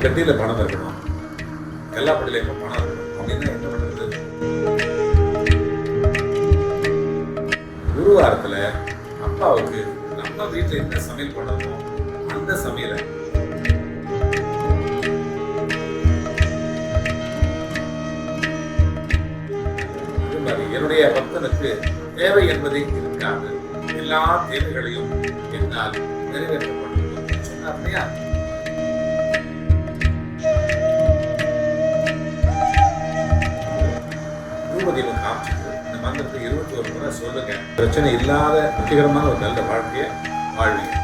கட்டியில் பணம் இருக்கணும். எல்லா படியிலையும் பணம் இருக்கணும். அப்படின்னா என்ன பண்ணுறது ஒரு வாரத்தில் அப்பாவுக்கு நம்ம வீட்டுல என்ன சமையல் பண்ணணுமோ அந்த சமையலை. என்னுடைய பக்தனுக்கு தேவை என்பதை இருக்காது. எல்லா தேவைகளையும் என்னால் நிறைவேற்றப்பட்டிருக்கும். சொன்னார் இல்லையா? ரூபதீபம் காமிச்சிட்டு இந்த மந்திரத்தை இருபத்தி ஒரு முறை சொல்லுங்க. பிரச்சனை இல்லாத வெற்றிகரமான ஒரு நல்ல வாழ்க்கையை வாழ்வீங்க.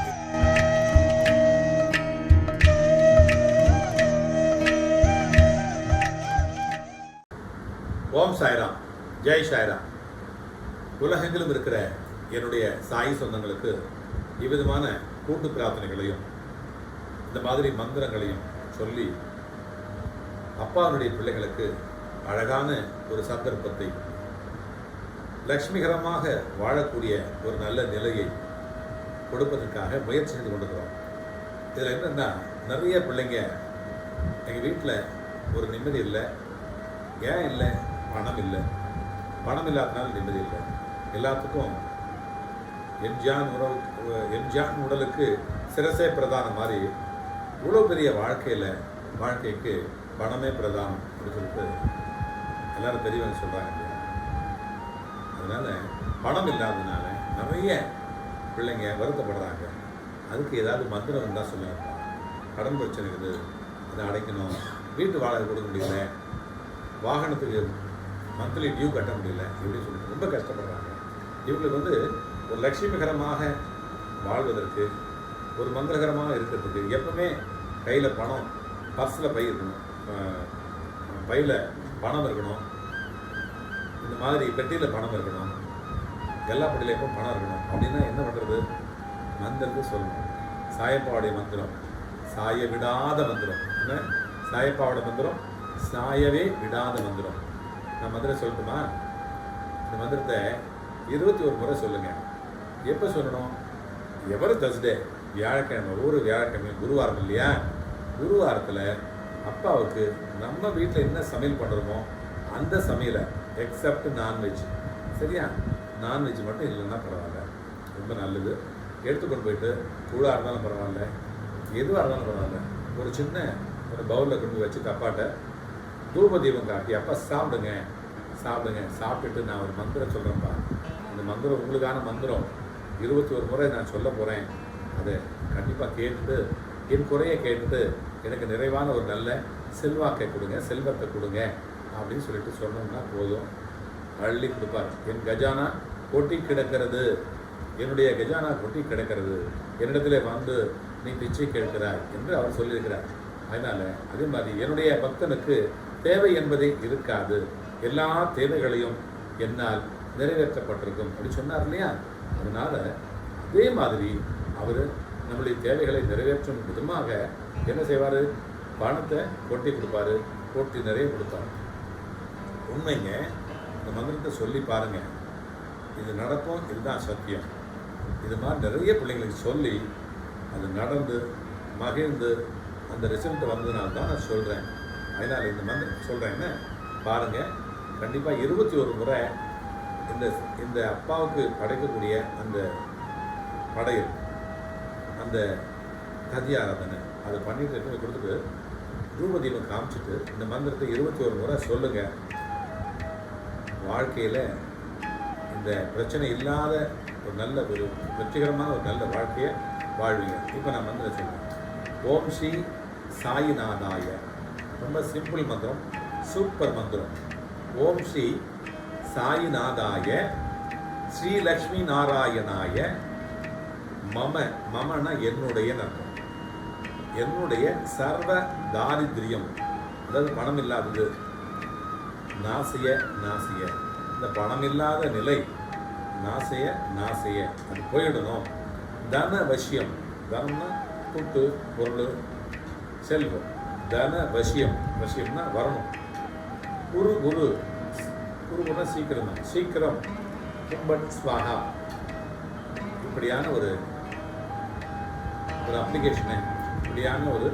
ஓம் சாய்ராம். ஜெய் சாய்ராம். உலகெங்கிலும் இருக்கிற என்னுடைய சாய் சொந்தங்களுக்கு இவ்விதமான கூட்டு பிரார்த்தனைகளையும் இந்த மாதிரி மந்திரங்களையும் சொல்லி அப்பாவுடைய பிள்ளைகளுக்கு அழகான ஒரு சந்தர்ப்பத்தை. லக்ஷ்மிகரமாக வாழக்கூடிய ஒரு நல்ல நிலையை கொடுப்பதற்காக முயற்சி செய்து கொண்டிருக்கிறோம். இதில் என்னென்னா நிறைய பிள்ளைங்க எங்கள் வீட்டில் ஒரு நிம்மதி இல்லை. ஏன் இல்லை? பணம் இல்லை. பணம் இல்லாதனால நிம்மதி இல்லை. எல்லாத்துக்கும் எம்ஜியான் உறவு எம்ஜியான் உடலுக்கு சிரசே பிரதானம் மாதிரி இவ்வளோ பெரிய வாழ்க்கையில் வாழ்க்கைக்கு பணமே பிரதானம் அப்படின்னு சொல்லிட்டு எல்லாரும் பெரியவங்க சொல்கிறாங்க இல்லையா? அதனால் பணம் இல்லாததுனால நிறைய பிள்ளைங்க வருத்தப்படுறாங்க. அதுக்கு ஏதாவது மந்திரம் இருந்தால் சொல்லுங்கப்பா. கடன் பிரச்சனை இருக்குது. அதை அடைக்கணும். வீட்டு வாடகை கொடுக்க முடியல. வாகனத்துக்கு மந்த்லி டியூ கட்ட முடியல. இப்படி சொல்லிட்டு ரொம்ப கஷ்டப்படுறாங்க. இவங்களுக்கு வந்து ஒரு லட்சுமிகரமாக வாழ்வதற்கு ஒரு மந்திரகரமாக இருக்கிறதுக்கு எப்பவுமே கையில் பணம் பர்ஸில் பை இருக்கணும். பையில் பணம் இருக்கணும். இந்த மாதிரி பெட்டியில் பணம் இருக்கணும். எல்லா படியிலையும் பணம் இருக்கணும்? அப்படின்னா என்ன பண்ணுறது மந்திரத்தை சொல்லணும். சாயப்பாவுடைய மந்திரம். சாய விடாத மந்திரம். என்ன? சாயப்பாவோட மந்திரம். சாயவே விடாத மந்திரம். நான் மந்திரம் சொல்லட்டுமா? இந்த மந்திரத்தை இருபத்தி ஒரு முறை சொல்லுங்க. எப்போ சொல்லணும்? எவரு தர்ஸ்டே வியாழக்கிழமை ஒவ்வொரு வியாழக்கிழமை குருவாரம் இல்லையா? குருவாரத்தில் அப்பாவுக்கு நம்ம வீட்டில் என்ன சமையல் பண்ணுறோமோ அந்த சமையலை எக்ஸப்ட் நான்வெஜ் சரியா? நான்வெஜ் மட்டும் இல்லைன்னா பரவாயில்ல. ரொம்ப நல்லது. எடுத்துக்கொண்டு போயிட்டு கூழாக இருந்தாலும் பரவாயில்ல. எதுவாக இருந்தாலும் பரவாயில்ல. ஒரு சின்ன ஒரு பவுலில் கொண்டு வச்சு வச்சுட்டு தூப தீபம் காட்டி அப்பா சாப்பிடுங்க. சாப்பிடுங்க. சாப்பிட்டுட்டு நான் ஒரு மந்திரம் சொல்கிறேன்ப்பா அந்த மந்திரம் உங்களுக்கான மந்திரம். இருபத்தி ஒரு முறை நான் சொல்ல போகிறேன் அதை கண்டிப்பாக கேட்டுட்டு என் குறையை கேட்டுட்டு எனக்கு நிறைவான ஒரு நல்ல செல்வாக்கை கொடுங்க செல்வத்தை கொடுங்க. அப்படின்னு சொல்லிட்டு சொன்னோம்னா போதும். அள்ளி கொடுப்பார். என் கஜானா கொட்டி கிடக்கிறது. என்னுடைய கஜானா கொட்டி கிடக்கிறது. என்னிடத்துல வந்து நீ பிச்சை கேட்கிறாய் என்று அவர் சொல்லியிருக்கிறார். அதனால அதே மாதிரி என்னுடைய பக்தனுக்கு தேவை என்பதே இருக்காது. எல்லா தேவைகளையும் என்னால் நிறைவேற்றப்பட்டிருக்கும். அப்படி சொன்னார் இல்லையா? அதனால அதே மாதிரி அவர் நம்முடைய தேவைகளை நிறைவேற்றும் விதமாக என்ன செய்வார்? பணத்தை கொட்டி கொடுப்பாரு. கொட்டி நிறைய கொடுத்தாரு உண்மைங்க. இந்த மந்திரத்தை சொல்லி பாருங்கள் இது நடக்கும் இதுதான் சத்தியம். இது மாதிரி நிறைய பிள்ளைங்களுக்கு சொல்லி அது நடந்து மகிழ்ந்து அந்த ரிசல்ட் வந்ததுனால தான் நான் சொல்கிறேன் அதனால் இந்த மந்திரம் சொல்கிறேன்னு பாருங்கள் கண்டிப்பாக இருபத்தி ஒரு முறை இந்த இந்த அப்பாவுக்கு படைக்கக்கூடிய அந்த படையல் அந்த கதி ஆராதனை. அதை பண்ணிட்டு எடுத்து கொடுத்துட்டு ரூபதீபம் காமிச்சிட்டு இந்த மந்திரத்தை இருபத்தி ஒரு முறை சொல்லுங்கள் வாழ்க்கையில் இந்த பிரச்சனை இல்லாத ஒரு நல்ல ஒரு வெற்றிகரமான ஒரு நல்ல வாழ்க்கையை வாழ்வீங்க. இப்போ நான் மந்திரம் சொல்லுவேன் ஓம் ஸ்ரீ சாயிநாதாய. ரொம்ப சிம்பிள் மந்திரம் சூப்பர் மந்திரம். ஓம் ஸ்ரீ சாயிநாதாய. ஸ்ரீலக்ஷ்மி நாராயணாய. மம மமனா என்னுடைய அர்த்தம். என்னுடைய சர்வ தாரித்ரியம் அதாவது பணம் இல்லாதது நாசிய நாசிய. இந்த பணம் இல்லாத நிலை நாசிய நாசிய. அது போயிடணும். தன வசியம் தனம்னா கூட்டு பொருள் செல்வம். தன வசியம் வசியம்னா வரணும். குரு குரு. குரு சீக்கிரம் தான். சீக்கிரம் கும்பட் ஸ்வாகா. இப்படியான ஒரு ஒரு அப்ளிகேஷனை இப்படியான ஒரு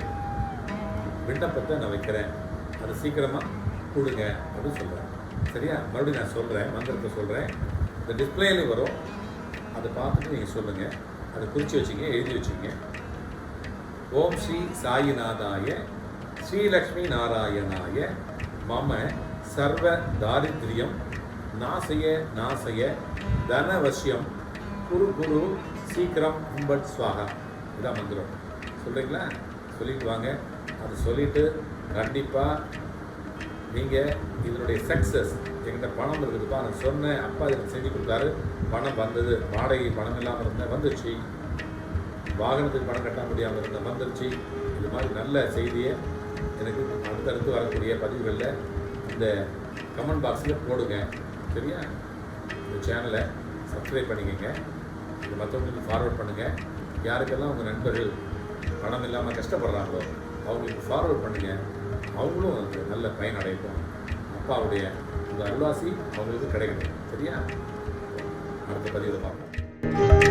விண்ணப்பத்தை நான் வைக்கிறேன். அது சீக்கிரமாக கொடுங்க அப்படின்னு சொல்கிறேன் சரியா? மறுபடியும் நான் சொல்கிறேன் மந்திரத்தை சொல்கிறேன் இந்த டிஸ்பிளேலையும் வரும். அதை பார்த்துட்டு நீங்கள் சொல்லுங்கள் அதை குறித்து வச்சுங்க எழுதி வச்சுங்க ஓம் ஸ்ரீ சாயிநாதாய ஸ்ரீலக்ஷ்மி நாராயணாய மம சர்வ தாரித்ரியம் நாசய நாசய தனவசியம் குரு குரு சீக்கிரம் கும்பட் ஸ்வாகா இதான் மந்திரம். சொல்கிறீங்களா சொல்லிட்டு வாங்க. அதை சொல்லிவிட்டு கண்டிப்பாக நீங்கள் இதனுடைய சக்ஸஸ் எங்கிட்ட பணம் இருக்குதுப்பா நான் சொன்னேன். அப்பா இதுக்கு செஞ்சு கொடுத்தாரு. பணம் வந்தது. வாடகை பணம் இல்லாமல் இருந்தேன். வந்துருச்சு. வாகனத்துக்கு பணம் கட்ட முடியாமல் இருந்தேன். வந்துருச்சு. இது மாதிரி நல்ல செய்தியை எனக்கு அடுத்தடுத்து வரக்கூடிய பதிவுகளில் இந்த கமெண்ட் பாக்ஸில் போடுங்க. சரியா? இந்த சேனலை சப்ஸ்கிரைப் பண்ணிக்கங்க. இது மற்றவங்களுக்கு ஃபார்வர்ட் பண்ணுங்கள் யாருக்கெல்லாம் உங்கள் நண்பர்கள் பணம் இல்லாமல் கஷ்டப்படுறாங்களோ அவங்களுக்கு ஃபார்வர்ட் பண்ணுங்கள் அவங்களும் அந்த நல்ல பயன் அடையட்டும். அப்பாவுடைய இந்த அல்வாசி அவங்களுக்கு கிடைக்கணும் சரியா? அடுத்த பதிவில் பார்க்கலாம்